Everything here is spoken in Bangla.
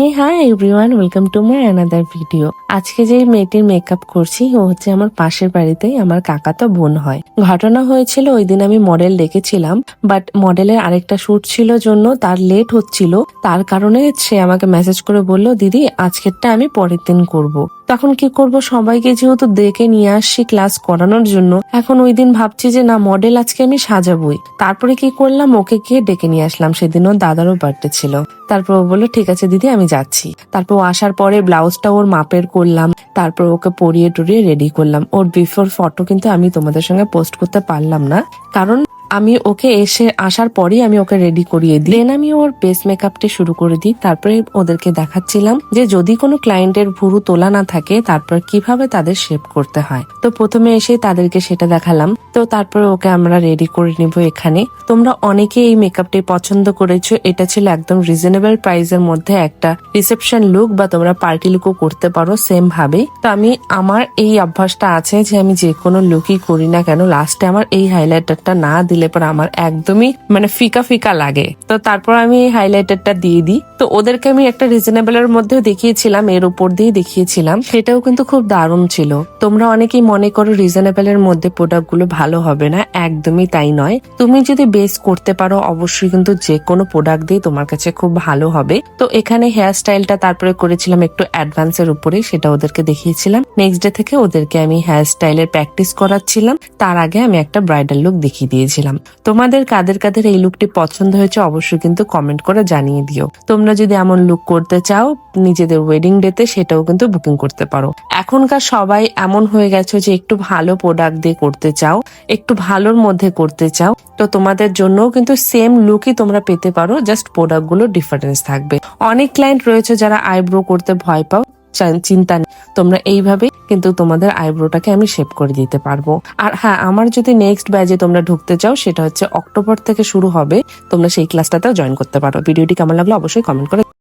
Hey hi everyone welcome to my another video আজকে যে মেয়েটির মেকআপ করছি, ও হচ্ছে আমার পাশের বাড়িতেই আমার কাকা তো বোন হয়। ঘটনা হয়েছিল, ওই দিন আমি মডেল ডেকেছিলাম বাট মডেলের আরেকটা শ্যুট ছিল জন্য তার লেট হচ্ছিল। তার কারণে সে আমাকে মেসেজ করে বলল, দিদি, আজকেরটা আমি পরের দিন করব। তখন কি করব? সবাইকে যেহেতু দেখে নিয়ে আসছি ক্লাস করানোর জন্য, এখন ওই দিন ভাবছি যে না মডেল আজকে আমি সাজাবই। তারপরে কি করলাম? ওকে গিয়ে ডেকে নিয়ে আসলাম। সেদিন ওর দাদারও বার্থডে ছিল। তারপর ও বলল, ঠিক আছে দিদি, আমি যাচ্ছি। তারপর ও আসার পরে ব্লাউজটা ওর মাপের করলাম। তারপর ওকে পরিয়ে টরিয়ে রেডি করলাম। ওর বিফোর ফটো কিন্তু আমি তোমাদের সঙ্গে পোস্ট করতে পারলাম না। কারণ আমি ওকে এসে আসার পরেই আমি ওকে রেডি করিয়ে দিই। দেন আমি ওর বেস মেকআপটি শুরু করে দিই। তারপরে ওদেরকে দেখাচ্ছিলাম যে যদি কোনো ক্লায়েন্টের ভুরু তোলা না থাকে, তারপর কীভাবে তাদের শেপ করতে হয়। তো প্রথমে এসে তাদেরকে সেটা দেখালাম। তো তারপরে ওকে আমরা রেডি করে নিব এখানে। তোমরা অনেকে এই মেকআপটি পছন্দ করেছ। এটা ছিল একদম রিজনেবল প্রাইসের মধ্যে একটা রিসেপশন লুক বা তোমরা পার্টি লুকও করতে পারো সেম ভাবে। তো আমি, আমার এই অভ্যাসটা আছে যে আমি যে কোনো লুকই করি না কেন লাস্টে আমার এই হাইলাইটারটা না দিলে পর আমার একদমই মানে ফিকা ফিকা লাগে। তো তারপর আমি হাইলাইটারটা দিয়ে দিই। তো ওদেরকে আমি একটা রিজনেবল এর মধ্যে দেখিয়েছিলাম, এর উপর দিয়ে দেখিয়েছিলাম। সেটাও কিন্তু খুব দারুণ ছিল। তোমরা অনেকেই মনে করো রিজনেবল এর মধ্যে প্রোডাক্টগুলো ভালো হবে না, একদমই তাই নয়। তুমি যদি বেস করতে পারো, অবশ্যই কিন্তু যে কোনো প্রোডাক্ট দিয়ে তোমার কাছে খুব ভালো হবে। তো এখানে হেয়ার স্টাইলটা তারপরে করেছিলাম একটু অ্যাডভান্সের উপরে, সেটা ওদেরকে দেখিয়েছিলাম। নেক্সট ডে থেকে ওদেরকে আমি হেয়ার স্টাইলের প্র্যাকটিস করাচ্ছিলাম। তার আগে আমি একটা ব্রাইডাল লুক দেখিয়ে দিয়েছিলাম। তোমাদের কাদের কাদের এই লুকটি পছন্দ হয়েছে অবশ্যই কিন্তু কমেন্ট করে জানিয়ে দিও। তোমরা যদি এমন লুক করতে চাও, নিজেদের ওয়েডিং ডেতে সেটাও কিন্তু বুকিং করতে পারো। এখনকার সবাই এমন হয়ে গেছে যে একটু ভালো প্রোডাক্ট দিয়ে করতে চাও, একটু ভালোর মধ্যে করতে চাও, তো তোমাদের জন্যও কিন্তু সেম লুকই তোমরা পেতে পারো জাস্ট প্রোডাক্টগুলো ডিফারেন্স থাকবে। অনেক ক্লায়েন্ট রয়েছে যারা আইব্রো করতে ভয় পাও চিন্তা নেই। তোমরা এইভাবে কিন্তু তোমাদের আইব্রোটাকে আমি শেপ করে দিতে পারব। আর হ্যাঁ আমার যদি নেক্সট ব্যাচে তোমরা ঢুকতে চাও, সেটা হচ্ছে অক্টোবর থেকে শুরু হবে, তোমরা সেই ক্লাসটাতেও জয়েন করতে পারো। ভিডিওটি কেমন লাগল অবশ্যই কমেন্ট করে